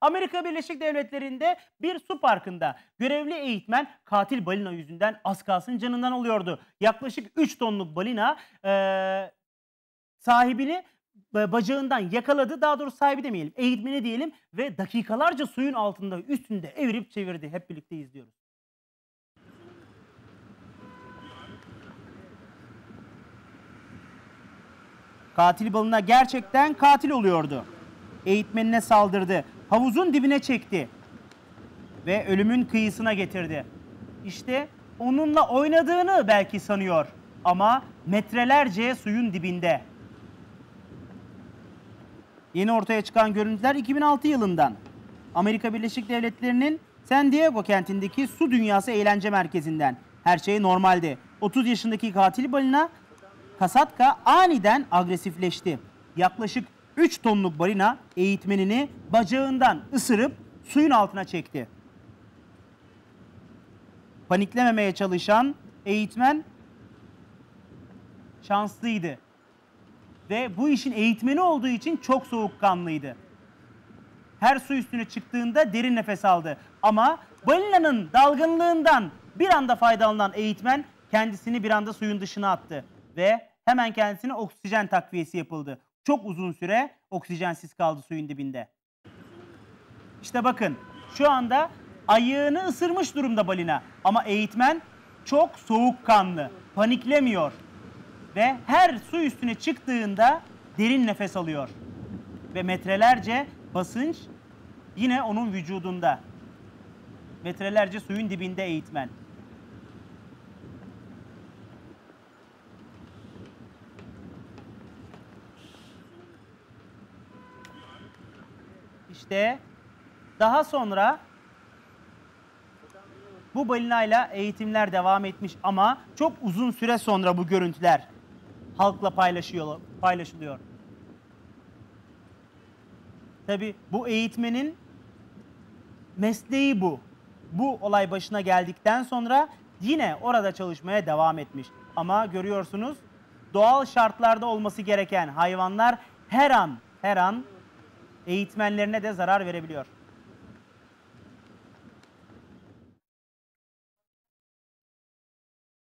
Amerika Birleşik Devletleri'nde bir su parkında görevli eğitmen katil balina yüzünden az kalsın canından oluyordu. Yaklaşık 3 tonluk balina eee, sahibini e, bacağından yakaladı. Daha doğrusu sahibi demeyelim, eğitmeni diyelim ve dakikalarca suyun altında üstünde evirip çevirdi. Hep birlikte izliyoruz. Katil balına gerçekten katil oluyordu. Eğitmenine saldırdı. Havuzun dibine çekti. Ve ölümün kıyısına getirdi. İşte onunla oynadığını belki sanıyor. Ama metrelerce suyun dibinde. Yeni ortaya çıkan görüntüler 2006 yılından. Amerika Birleşik Devletleri'nin San Diego kentindeki su dünyası eğlence merkezinden. Her şey normaldi. 30 yaşındaki katil balina Kasatka aniden agresifleşti. Yaklaşık 3 tonluk balina eğitmenini bacağından ısırıp suyun altına çekti. Paniklememeye çalışan eğitmen şanslıydı. Ve bu işin eğitmeni olduğu için çok soğukkanlıydı. Her su üstüne çıktığında derin nefes aldı. Ama balinanın dalgınlığından bir anda faydalanan eğitmen kendisini bir anda suyun dışına attı. Ve hemen kendisine oksijen takviyesi yapıldı. Çok uzun süre oksijensiz kaldı suyun dibinde. İşte bakın şu anda ayağını ısırmış durumda balina. Ama eğitmen çok soğukkanlı, paniklemiyor. Ve her su üstüne çıktığında derin nefes alıyor. Ve metrelerce basınç yine onun vücudunda. Metrelerce suyun dibinde eğitmen. İşte daha sonra bu balinayla eğitimler devam etmiş ama çok uzun süre sonra bu görüntüler halkla paylaşıyor, paylaşılıyor. Tabi bu eğitmenin mesleği bu. Bu olay başına geldikten sonra yine orada çalışmaya devam etmiş. Ama görüyorsunuz doğal şartlarda olması gereken hayvanlar her an her an eğitmenlerine de zarar verebiliyor.